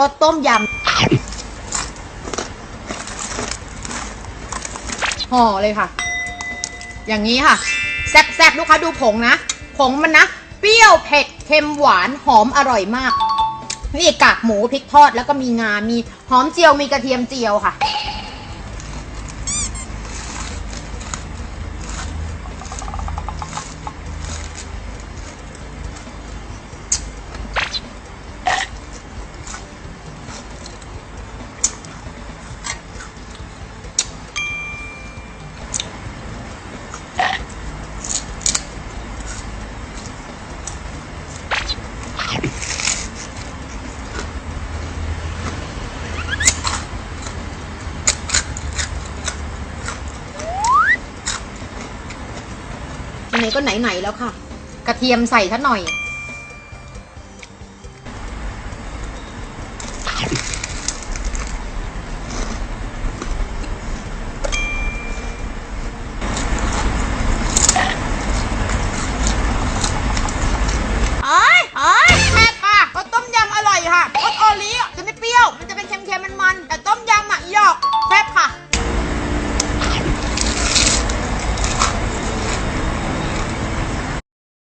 รสต้มยำห่อเลยค่ะ อย่างนี้ค่ะ แซ่บๆ ลูกค้าดูผงนะ ผงมันนะ เปรี้ยวเผ็ดเค็มหวานหอมอร่อยมาก นี่กากหมูพริกทอดแล้วก็มีงา มีหอมเจียวมีกระเทียมเจียวค่ะ ไหนๆก็ไหนๆแล้วค่ะ กระเทียมใส่ซะหน่อย เอ้ยเอ้ยแม่ค่ะต้มยำอร่อยค่ะก็โอลีจะไม่เปรี้ยว มันจะเป็นเค็มๆมันๆแต่